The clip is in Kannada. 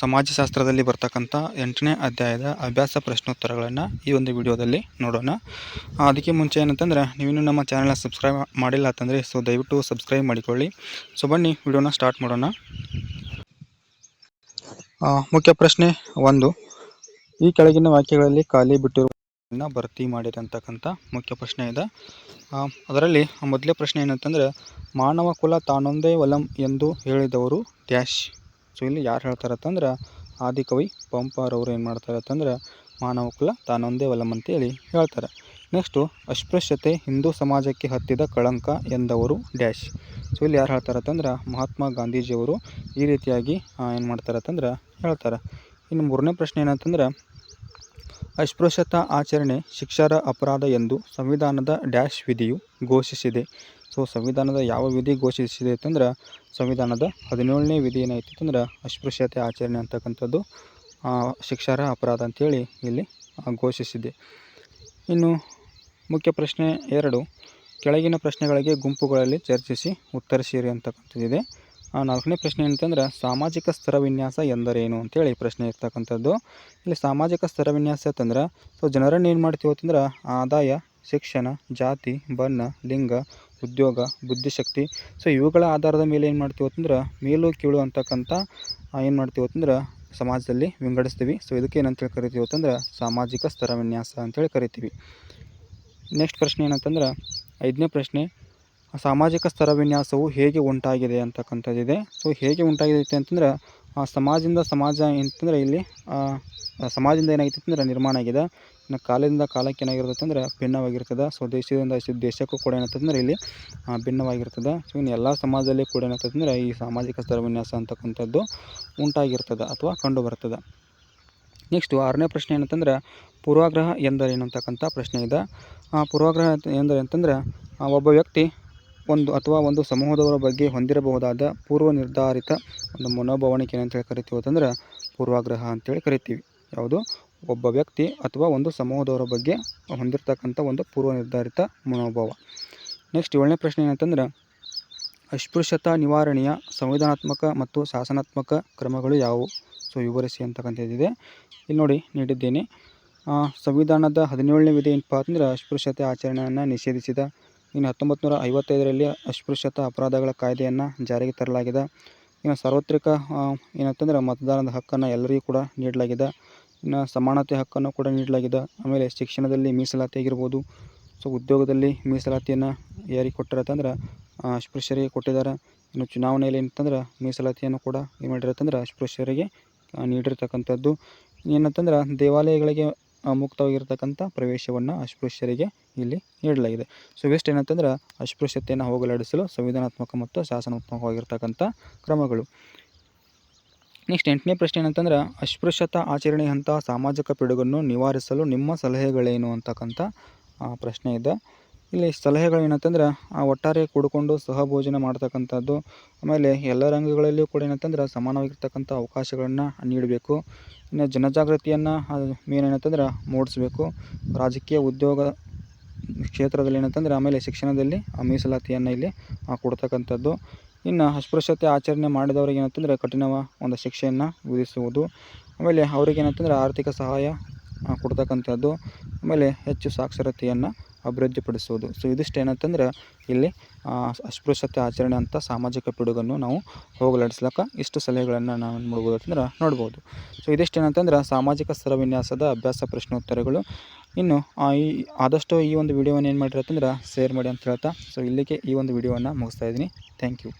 ಸಮಾಜಶಾಸ್ತ್ರದಲ್ಲಿ ಬರ್ತಕ್ಕಂಥ ಎಂಟನೇ ಅಧ್ಯಾಯದ ಅಭ್ಯಾಸ ಪ್ರಶ್ನೋತ್ತರಗಳನ್ನು ಈ ಒಂದು ವಿಡಿಯೋದಲ್ಲಿ ನೋಡೋಣ. ಅದಕ್ಕೆ ಮುಂಚೆ ಏನಂತಂದ್ರೆ, ನೀವಿನ್ನೂ ನಮ್ಮ ಚಾನಲ್ನ ಸಬ್ಸ್ಕ್ರೈಬ್ ಮಾಡಿಲ್ಲ ಅಂತಂದರೆ, ಸೊ ದಯವಿಟ್ಟು ಸಬ್ಸ್ಕ್ರೈಬ್ ಮಾಡಿಕೊಳ್ಳಿ. ಸೊ ಬನ್ನಿ, ವಿಡಿಯೋನ ಸ್ಟಾರ್ಟ್ ಮಾಡೋಣ. ಮುಖ್ಯ ಪ್ರಶ್ನೆ ಒಂದು. ಈ ಕೆಳಗಿನ ವಾಕ್ಯಗಳಲ್ಲಿ ಖಾಲಿ ಬಿಟ್ಟಿರುವ ಭರ್ತಿ ಮಾಡಿರತಕ್ಕಂಥ ಮುಖ್ಯ ಪ್ರಶ್ನೆ ಇದೆ. ಅದರಲ್ಲಿ ಮೊದಲೇ ಪ್ರಶ್ನೆ ಏನಂತಂದರೆ, ಮಾನವ ಕುಲ ತಾನೊಂದೇ ವಲಂ ಎಂದು ಹೇಳಿದವರು ಡ್ಯಾಶ್ ಸೊ ಇಲ್ಲಿ ಯಾರು ಹೇಳ್ತಾರೆ ಅಂತಂದ್ರೆ ಆದಿಕವಿ ಪಂಪಾರವರು ಏನು ಮಾಡ್ತಾರೆ ಅಂತಂದ್ರೆ ಮಾನವ ಕುಲ ತಾನೊಂದೇ ಅಂತೇಳಿ ಹೇಳ್ತಾರೆ. ನೆಕ್ಸ್ಟು ಅಸ್ಪೃಶ್ಯತೆ ಹಿಂದೂ ಸಮಾಜಕ್ಕೆ ಹತ್ತಿದ ಕಳಂಕ ಎಂದವರು ಡ್ಯಾಶ್. ಸೊ ಇಲ್ಲಿ ಯಾರು ಹೇಳ್ತಾರೆ ಅಂತಂದ್ರೆ ಮಹಾತ್ಮ ಗಾಂಧೀಜಿಯವರು ಈ ರೀತಿಯಾಗಿ ಏನು ಮಾಡ್ತಾರೆ ಅಂತಂದ್ರೆ ಹೇಳ್ತಾರೆ. ಇನ್ನು ಮೂರನೇ ಪ್ರಶ್ನೆ ಏನಂತಂದ್ರೆ, ಅಸ್ಪೃಶ್ಯತಾ ಆಚರಣೆ ಶಿಕ್ಷಾರ ಅಪರಾಧ ಎಂದು ಸಂವಿಧಾನದ ಡ್ಯಾಶ್ ವಿಧಿಯು ಘೋಷಿಸಿದೆ. ಸೊ ಸಂವಿಧಾನದ ಯಾವ ವಿಧಿ ಘೋಷಿಸಿದೆ ಅಂತಂದ್ರೆ ಸಂವಿಧಾನದ ಹದಿನೇಳನೇ ವಿಧಿ ಏನೈತಿ ಅಂತಂದ್ರೆ ಅಸ್ಪೃಶ್ಯತೆ ಆಚರಣೆ ಅಂತಕ್ಕಂಥದ್ದು ಶಿಕ್ಷಾರ ಅಪರಾಧ ಅಂತೇಳಿ ಇಲ್ಲಿ ಘೋಷಿಸಿದೆ. ಇನ್ನು ಮುಖ್ಯ ಪ್ರಶ್ನೆ ಎರಡು, ಕೆಳಗಿನ ಪ್ರಶ್ನೆಗಳಿಗೆ ಗುಂಪುಗಳಲ್ಲಿ ಚರ್ಚಿಸಿ ಉತ್ತರಿಸಿರಿ ಅಂತಕ್ಕಂಥದ್ದಿದೆ. ನಾಲ್ಕನೇ ಪ್ರಶ್ನೆ ಏನಂತಂದ್ರೆ ಸಾಮಾಜಿಕ ಸ್ತರ ವಿನ್ಯಾಸ ಎಂದರೇನು ಅಂತೇಳಿ ಪ್ರಶ್ನೆ ಇರ್ತಕ್ಕಂಥದ್ದು. ಇಲ್ಲಿ ಸಾಮಾಜಿಕ ಸ್ತರ ವಿನ್ಯಾಸ ಅಂತಂದ್ರೆ, ಸೊ ಜನರನ್ನು ಏನು ಮಾಡ್ತೀವಿ ಅಂತಂದ್ರೆ, ಆದಾಯ, ಶಿಕ್ಷಣ, ಜಾತಿ, ಬಣ್ಣ, ಲಿಂಗ ಉದ್ಯೋಗ, ಬುದ್ಧಿಶಕ್ತಿ. ಸೊ ಇವುಗಳ ಆಧಾರದ ಮೇಲೆ ಏನು ಮಾಡ್ತೀವಿ ಅಂತಂದ್ರೆ, ಮೇಲು, ಕೀಳು ಅಂತಕ್ಕಂಥ ಏನು ಮಾಡ್ತೀವಿ ಅಂತಂದ್ರೆ, ಸಮಾಜದಲ್ಲಿ ವಿಂಗಡಿಸ್ತೀವಿ. ಸೊ ಇದಕ್ಕೆ ಏನಂತೇಳಿ ಕರಿತೀವಿ ಅಂತಂದ್ರೆ, ಸಾಮಾಜಿಕ ಸ್ತರ ವಿನ್ಯಾಸ ಅಂತೇಳಿ ಕರಿತೀವಿ. ನೆಕ್ಸ್ಟ್ ಪ್ರಶ್ನೆ ಏನಂತಂದ್ರೆ, ಐದನೇ ಪ್ರಶ್ನೆ, ಸಾಮಾಜಿಕ ಸ್ತರ ವಿನ್ಯಾಸವು ಹೇಗೆ ಉಂಟಾಗಿದೆ ಅಂತಕ್ಕಂಥದ್ದಿದೆ ಸೊ ಹೇಗೆ ಉಂಟಾಗಿದೆ ಅಂತಂದ್ರೆ ಸಮಾಜದಿಂದ ಸಮಾಜ ಅಂತಂದ್ರೆ ಇಲ್ಲಿ ಸಮಾಜದಿಂದ ಏನಾಗಿತ್ತು ಅಂತಂದ್ರೆ ನಿರ್ಮಾಣ ಆಗಿದೆ. ಇನ್ನು ಕಾಲದಿಂದ ಕಾಲಕ್ಕೆ ಏನಾಗಿರ್ತದೆ ಅಂದ್ರೆ ಭಿನ್ನವಾಗಿರ್ತದೆ. ಸೊ ದೇಶದಿಂದ ದೇಶಕ್ಕೂ ಕೂಡ ಏನಾಗ್ತದೆ ಇಲ್ಲಿ ಭಿನ್ನವಾಗಿರ್ತದೆ. ಸೊ ಇನ್ನು ಎಲ್ಲ ಸಮಾಜದಲ್ಲಿ ಕೂಡ ಏನಾಗ್ತದೆ ಅಂದರೆ ಈ ಸಾಮಾಜಿಕ ಸ್ತರ ವಿನ್ಯಾಸ ಅಂತಕ್ಕಂಥದ್ದು ಉಂಟಾಗಿರ್ತದೆ ಅಥವಾ ಕಂಡು ಬರ್ತದೆ ನೆಕ್ಸ್ಟು ಆರನೇ ಪ್ರಶ್ನೆ ಏನಂತಂದ್ರೆ, ಪೂರ್ವಾಗ್ರಹ ಎಂದರೇನು ಅಂತಕ್ಕಂಥ ಪ್ರಶ್ನೆ ಇದೆ. ಪೂರ್ವಾಗ್ರಹ ಎಂದರೆ ಅಂತಂದರೆ ಒಬ್ಬ ವ್ಯಕ್ತಿ ಒಂದು ಅಥವಾ ಒಂದು ಸಮೂಹದವರ ಬಗ್ಗೆ ಹೊಂದಿರಬಹುದಾದ ಪೂರ್ವ ನಿರ್ಧಾರಿತ ಒಂದು ಮನೋಭಾವನೆಗೆ ಏನಂತ ಹೇಳಿ ಕರಿತೀವಿ ಅಂತಂದ್ರೆ, ಪೂರ್ವಾಗ್ರಹ ಅಂತೇಳಿ ಕರಿತೀವಿ. ಯಾವುದು? ಒಬ್ಬ ವ್ಯಕ್ತಿ ಅಥವಾ ಒಂದು ಸಮೂಹದವರ ಬಗ್ಗೆ ಹೊಂದಿರತಕ್ಕಂಥ ಒಂದು ಪೂರ್ವ ನಿರ್ಧಾರಿತ ಮನೋಭಾವ. ನೆಕ್ಸ್ಟ್ ಏಳನೇ ಪ್ರಶ್ನೆ ಏನಂತಂದ್ರೆ, ಅಸ್ಪೃಶ್ಯತಾ ನಿವಾರಣೆಯ ಸಂವಿಧಾನಾತ್ಮಕ ಮತ್ತು ಶಾಸನಾತ್ಮಕ ಕ್ರಮಗಳು ಯಾವುವು? ಸೊ ವಿವರಿಸಿ ಅಂತಕ್ಕಂಥದ್ದಿದೆ ಇಲ್ಲಿ ನೋಡಿ ನೀಡಿದ್ದೇನೆ. ಸಂವಿಧಾನದ ಹದಿನೇಳನೇ ವಿಧಿ ಏನಪ್ಪ ಅಂತಂದ್ರೆ, ಅಸ್ಪೃಶ್ಯತೆ ಆಚರಣೆಯನ್ನು ನಿಷೇಧಿಸಿದ. ಇನ್ನು ಹತ್ತೊಂಬತ್ತು ನೂರ ಐವತ್ತೈದರಲ್ಲಿ ಅಸ್ಪೃಶ್ಯತಾ ಅಪರಾಧಗಳ ಕಾಯ್ದೆಯನ್ನು ಜಾರಿಗೆ ತರಲಾಗಿದೆ. ಇನ್ನು ಸಾರ್ವತ್ರಿಕ ಏನಂತಂದ್ರೆ, ಮತದಾನದ ಹಕ್ಕನ್ನು ಎಲ್ಲರಿಗೂ ಕೂಡ ನೀಡಲಾಗಿದೆ. ಇನ್ನು ಸಮಾನತೆ ಹಕ್ಕನ್ನು ಕೂಡ ನೀಡಲಾಗಿದೆ. ಆಮೇಲೆ ಶಿಕ್ಷಣದಲ್ಲಿ ಮೀಸಲಾತಿ ಆಗಿರ್ಬೋದು. ಸೊ ಉದ್ಯೋಗದಲ್ಲಿ ಮೀಸಲಾತಿಯನ್ನು ಯಾರಿಗೆ ಕೊಟ್ಟಿರತ್ತಂದ್ರೆ ಅಸ್ಪೃಶ್ಯರಿಗೆ ಕೊಟ್ಟಿದ್ದಾರೆ. ಇನ್ನು ಚುನಾವಣೆಯಲ್ಲಿ ಏನಂತಂದ್ರೆ, ಮೀಸಲಾತಿಯನ್ನು ಕೂಡ ಏನು ಮಾಡಿರತ್ತಂದ್ರೆ ಅಸ್ಪೃಶ್ಯರಿಗೆ ನೀಡಿರ್ತಕ್ಕಂಥದ್ದು. ಏನಂತಂದ್ರೆ, ದೇವಾಲಯಗಳಿಗೆ ಮುಕ್ತವಾಗಿರ್ತಕ್ಕಂಥ ಪ್ರವೇಶವನ್ನು ಅಸ್ಪೃಶ್ಯರಿಗೆ ಇಲ್ಲಿ ನೀಡಲಾಗಿದೆ. ಸೊ ಇವೆಷ್ಟು ಏನಂತಂದ್ರೆ ಅಸ್ಪೃಶ್ಯತೆಯನ್ನು ಹೋಗಲಾಡಿಸಲು ಸಂವಿಧಾನಾತ್ಮಕ ಮತ್ತು ಶಾಸನಾತ್ಮಕವಾಗಿರ್ತಕ್ಕಂಥ ಕ್ರಮಗಳು. ನೆಕ್ಸ್ಟ್ ಎಂಟನೇ ಪ್ರಶ್ನೆ ಏನಂತಂದ್ರೆ, ಅಸ್ಪೃಶ್ಯತಾ ಆಚರಣೆಯಂತಹ ಸಾಮಾಜಿಕ ಪಿಡುಗನ್ನು ನಿವಾರಿಸಲು ನಿಮ್ಮ ಸಲಹೆಗಳೇನು ಅಂತಕ್ಕಂಥ ಪ್ರಶ್ನೆ ಇದೆ. ಇಲ್ಲಿ ಸಲಹೆಗಳು ಏನಂತಂದ್ರೆ ಒಟ್ಟಾರೆ ಕೂಡಿಕೊಂಡು ಸಹಭೋಜನ ಮಾಡ್ತಕ್ಕಂಥದ್ದು, ಆಮೇಲೆ ಎಲ್ಲ ರಂಗಗಳಲ್ಲಿಯೂ ಕೂಡ ಏನಂತಂದ್ರೆ ಸಮಾನವಾಗಿರ್ತಕ್ಕಂಥ ಅವಕಾಶಗಳನ್ನು ನೀಡಬೇಕು. ಇನ್ನು ಜನಜಾಗೃತಿಯನ್ನು ಮೇನ್ ಏನಂತಂದ್ರೆ ಮೂಡಿಸ್ಬೇಕು. ರಾಜಕೀಯ ಉದ್ಯೋಗ ಕ್ಷೇತ್ರದಲ್ಲಿ ಏನಂತಂದ್ರೆ, ಆಮೇಲೆ ಶಿಕ್ಷಣದಲ್ಲಿ ಆ ಮೀಸಲಾತಿಯನ್ನು ಇಲ್ಲಿ ಕೊಡ್ತಕ್ಕಂಥದ್ದು. ಇನ್ನು ಅಸ್ಪೃಶ್ಯತೆ ಆಚರಣೆ ಮಾಡಿದವ್ರಿಗೆ ಏನಂತಂದರೆ ಕಠಿಣ ಒಂದು ಶಿಕ್ಷೆಯನ್ನು ವಿಧಿಸುವುದು. ಆಮೇಲೆ ಅವ್ರಿಗೆ ಏನಂತಂದ್ರೆ ಆರ್ಥಿಕ ಸಹಾಯ ಕೊಡ್ತಕ್ಕಂಥದ್ದು. ಆಮೇಲೆ ಹೆಚ್ಚು ಸಾಕ್ಷರತೆಯನ್ನು ಅಭಿವೃದ್ಧಿಪಡಿಸುವುದು. ಸೊ ಇದಿಷ್ಟು ಏನಂತಂದ್ರೆ ಇಲ್ಲಿ ಅಸ್ಪೃಶ್ಯತೆ ಆಚರಣೆ ಅಂತ ಸಾಮಾಜಿಕ ಪಿಡುಗನ್ನು ನಾವು ಹೋಗಲಾಡಿಸ್ಲಕ್ಕ ಇಷ್ಟು ಸಲಹೆಗಳನ್ನು ನಾವು ನೋಡ್ಬೋದು ಅಂತಂದ್ರೆ ನೋಡ್ಬೋದು. ಸೊ ಇದಿಷ್ಟು ಏನಂತಂದ್ರೆ ಸಾಮಾಜಿಕ ಸ್ಥಳ ವಿನ್ಯಾಸದ ಅಭ್ಯಾಸ ಪ್ರಶ್ನೋತ್ತರಗಳು. ಇನ್ನು ಈ, ಆದಷ್ಟು ಈ ಒಂದು ವಿಡಿಯೋವನ್ನು ಏನು ಮಾಡಿರತ್ತಂದ್ರೆ ಶೇರ್ ಮಾಡಿ ಅಂತ ಹೇಳ್ತಾ. ಸೊ ಇಲ್ಲಿಗೆ ಈ ಒಂದು ವಿಡಿಯೋವನ್ನು ಮುಗಿಸ್ತಾ ಇದ್ದೀನಿ. Thank you